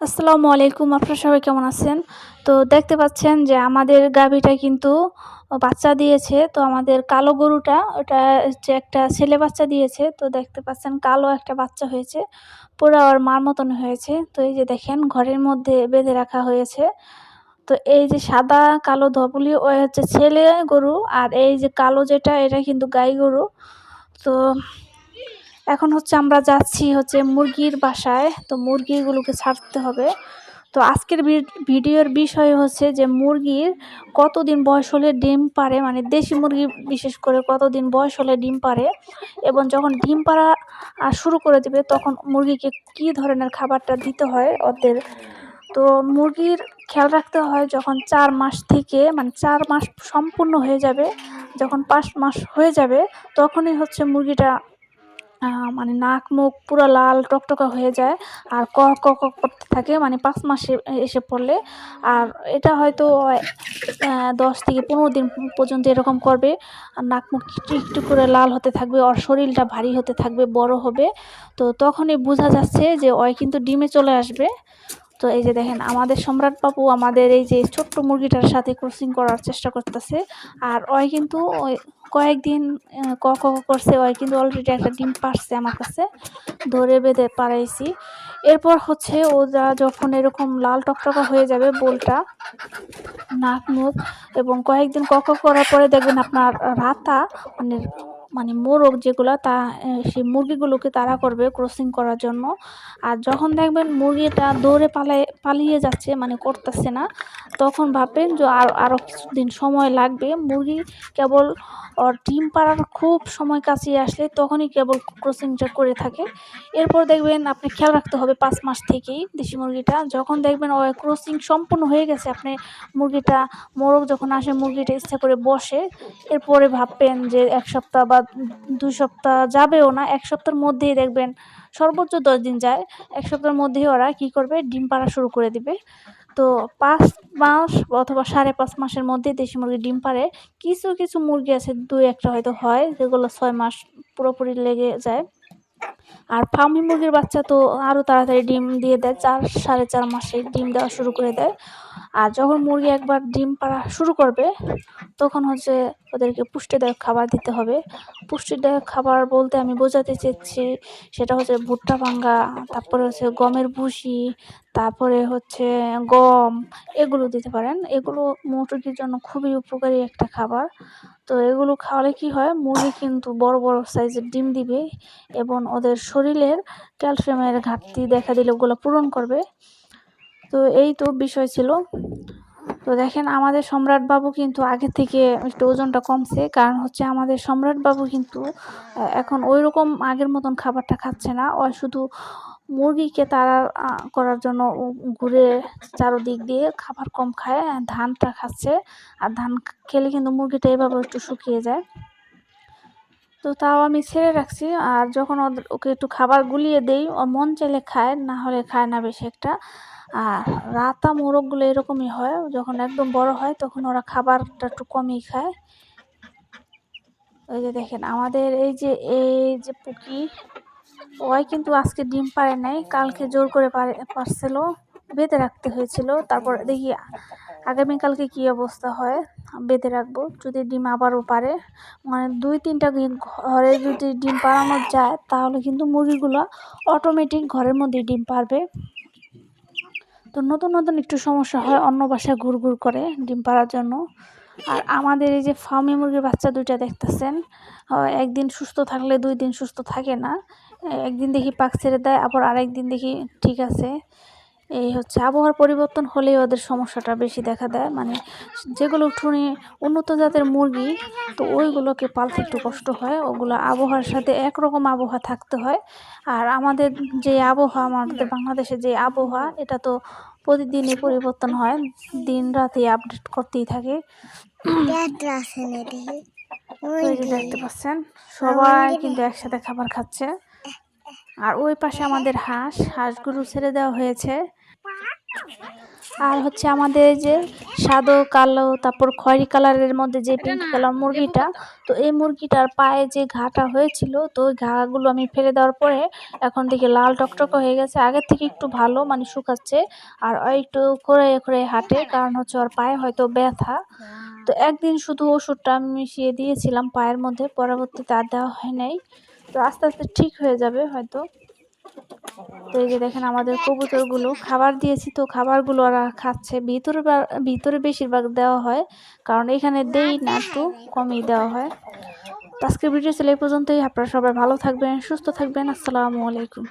আসসালামু আলাইকুম, আপনারা সবাই কেমন আছেন? তো দেখতে পাচ্ছেন যে আমাদের গাভীটা কিন্তু বাচ্চা দিয়েছে। তো আমাদের কালো গরুটা, ওটা হচ্ছে একটা ছেলে বাচ্চা দিয়েছে। তো দেখতে পাচ্ছেন কালো একটা বাচ্চা হয়েছে, পুরো ওর মার মতন হয়েছে। তো এই যে দেখেন, ঘরের মধ্যে বেঁধে রাখা হয়েছে। তো এই যে সাদা কালো ধবলি ওই হচ্ছে ছেলে গরু, আর এই যে কালো যেটা, এটা কিন্তু গাই গরু। তো এখন হচ্ছে আমরা যাচ্ছি হচ্ছে মুরগির বাসায়। তো মুরগিগুলোকে ছাড়তে হবে। তো আজকের ভিডিওর বিষয় হচ্ছে যে মুরগির কতদিন বয়স হলে ডিম পারে মানে দেশি মুরগি বিশেষ করে কতদিন বয়স হলে ডিম পারে এবং যখন ডিম পাড়া শুরু করে দেবে তখন মুরগিকে কী ধরনের খাবারটা দিতে হয় ওদের? তো মুরগির খেয়াল রাখতে হয় যখন চার মাস থেকে মানে চার মাস সম্পূর্ণ হয়ে যাবে, যখন পাঁচ মাস হয়ে যাবে, তখনই হচ্ছে মুরগিটা মানে নাক মুখ পুরো লাল টকটকা হয়ে যায় আর ক ক ক করতে থাকে মানে পাঁচ মাসে এসে পড়লে। আর এটা হয়তো দশ থেকে পনেরো দিন পর্যন্ত এরকম করবে। আর নাক মুখ একটু একটু করে লাল হতে থাকবে ওর শরীরটা ভারী হতে থাকবে, বড় হবে। তো তখনই বোঝা যাচ্ছে যে ওই কিন্তু ডিমে চলে আসবে। তো এই যে দেখেন, আমাদের সম্রাট বাবু আমাদের এই যে ছোট্ট মুরগিটার সাথে ক্রসিং করার চেষ্টা করতেছে। আর ওই কিন্তু ওই কয়েকদিন ক ক করছে ওই, কিন্তু অলরেডি একটা ডিম পারছে আমার কাছে, ধরে বেঁধে পাড়াইছি। এরপর হচ্ছে ওরা যখন এরকম লাল টকটকা হয়ে যাবে বোলটা নাক মুখ এবং কয়েকদিন ক ক করার পরে দেখবেন আপনার রাতা মানে মানে মোরগ যেগুলো তা সেই মুরগিগুলোকে তাড়া করবে ক্রসিং করার জন্য। আর যখন দেখবেন মুরগিটা দৌড়ে পালাই, পালিয়ে যাচ্ছে মানে করতেছে না, তখন ভাববেন যে আর আরও কিছুদিন সময় লাগবে। মুরগি কেবল ওর ডিম পাড়ার খুব সময় কাছিয়ে আসলে তখনই কেবল ক্রসিংটা করে থাকে। এরপর দেখবেন আপনি খেয়াল রাখতে হবে পাঁচ মাস থেকেই দেশি মুরগিটা। যখন দেখবেন ও ক্রসিং সম্পূর্ণ হয়ে গেছে, আপনি মুরগিটা, মোরগ যখন আসে, মুরগিটা ইচ্ছা করে বসে, এরপরে ভাববেন যে এক সপ্তাহ বা দুই সপ্তাহ যাবেও না, এক সপ্তাহের মধ্যেই দেখবেন সর্বোচ্চ দশ দিন যায়। এক সপ্তাহের মধ্যেই ওরা কি করবে? ডিম পাড়া শুরু করে দিবে। তো পাঁচ মাস অথবা সাড়ে পাঁচ মাসের মধ্যে দেশি মুরগি ডিম পারে কিছু কিছু মুরগি আছে, দুই একটা হয়তো হয়, যেগুলো ছয় মাস পুরোপুরি লেগে যায়। আর ফার্মি মুরগির বাচ্চা তো আরও তাড়াতাড়ি ডিম দিয়ে দেয়, চার, সাড়ে চার মাসে ডিম দেওয়া শুরু করে দেয়। আর যখন মুরগি একবার ডিম পাড়া শুরু করবে, তখন হচ্ছে ওদেরকে পুষ্টিদায়ক খাবার দিতে হবে। পুষ্টিদায়ক খাবার বলতে আমি বোঝাতে চেয়েছি, সেটা হচ্ছে ভুট্টা ভাঙ্গা, তারপরে হচ্ছে গমের ভুসি, তারপরে হচ্ছে গম, এগুলো দিতে পারেন। এগুলো মুরগির জন্য খুবই উপকারী একটা খাবার। তো এগুলো খাওয়ালে কি হয়, মুরগি কিন্তু বড় বড় সাইজের ডিম দিবে এবং ওদের শরীরের ক্যালসিয়ামের ঘাটতি দেখা দিলে ওগুলো পূরণ করবে। তো এই তো বিষয় ছিল। তো দেখেন, আমাদের সম্রাট বাবু কিন্তু আগে থেকে একটু ওজনটা কমছে। কারণ হচ্ছে আমাদের সম্রাট বাবু কিন্তু এখন ওই রকম আগের মতন খাবারটা খাচ্ছে না। ও শুধু মুরগিকে তাড়া করার জন্য ঘুরে চারোদিক দিয়ে খাবার কম খায়, ধানটা খাচ্ছে। আর ধান খেলে কিন্তু মুরগিটা এভাবে একটু শুকিয়ে যায়। তো তাও আমি ছেড়ে রাখছি। আর যখন ওকে একটু খাবার গুলিয়ে দেই, ও মন চাইলে খায় না হলে খায় না বেশি একটা। আর রাতা মোরগগুলো এরকমই হয়, যখন একদম বড় হয়, তখন ওরা খাবারটা একটু কমই খায়। ওই যে দেখেন, আমাদের এই যে এই যে পুকি, ওই কিন্তু আজকে ডিম পারে নাই, কালকে জোর করে পারে, পারছিল, বেঁধে রাখতে হয়েছিল। তারপর দেখি আগামীকালকে কি অবস্থা হয়, বেঁধে রাখব। যদি ডিম আবারও পারে মানে দুই তিনটা ঘরে যদি ডিম পাড়ানো যায়, তাহলে কিন্তু মুরগিগুলো অটোমেটিক ঘরের মধ্যে ডিম পারবে তো নতুন নতুন একটু সমস্যা হয়, অন্য বাসায় ঘুর ঘুর করে ডিম পাড়ার জন্য। আর আমাদের এই যে ফার্মি মুরগির বাচ্চা দুইটা দেখতেছেন একদিন সুস্থ থাকলে দুই দিন সুস্থ থাকে না। একদিন দেখি পাক ছেড়ে দেয়, আবার আরেক দিন দেখি ঠিক আছে। এই হচ্ছে আবহাওয়ার পরিবর্তন হলেই ওদের সমস্যাটা বেশি দেখা দেয়। মানে যেগুলো উঠুনি উন্নত জাতের মুরগি, তো ওইগুলোকে পালতে একটু কষ্ট হয়। ওগুলো আবহাওয়ার সাথে একরকম আবহাওয়া থাকতে হয়। আর আমাদের যে আবহাওয়া, আমাদের বাংলাদেশের যে আবহাওয়া, এটা তো প্রতিদিনই পরিবর্তন হয়। দিন রাতে আপডেট করতেই থাকে। দেখতে পাচ্ছেন, সবাই কিন্তু একসাথে খাবার খাচ্ছে। আর ওই পাশে আমাদের হাঁস, হাঁসগুলো ছেড়ে দেওয়া হয়েছে। আর হচ্ছে আমাদের যে সাদো, কালো, তারপর খয়েরি কালারের মধ্যে যে পিঙ্ক কালার মুরগিটা, তো এই মুরগিটার পায়ে যে ঘাটা হয়েছিল, তো ওই ঘাগুলো আমি ফেলে দেওয়ার পরে এখন দেখি লাল টকটক হয়ে গেছে। আগের থেকে একটু ভালো মানে শুকাচ্ছে, আর একটু করে করে হাঁটে, কারণ হচ্ছে ওর পায়ে হয়তো ব্যথা। তো একদিন শুধু ওষুধটা আমি মিশিয়ে দিয়েছিলাম পায়ের মধ্যে, পরবর্তীতে আর দেওয়া হয় নাই। তো আস্তে আস্তে ঠিক হয়ে যাবে হয়তো। তো এই যে দেখেন আমাদের কবুতরগুলো খাবার দিয়েছি, তো খাবারগুলো ওরা খাচ্ছে। ভিতরে ভিতরে বেশিরভাগ দেওয়া হয়, কারণ এখানে দেই না, একটু কমই দেওয়া হয়। তো আজকের ভিডিও ছিল এই পর্যন্তই। আপনারা সবাই ভালো থাকবেন, সুস্থ থাকবেন। আসসালামু আলাইকুম।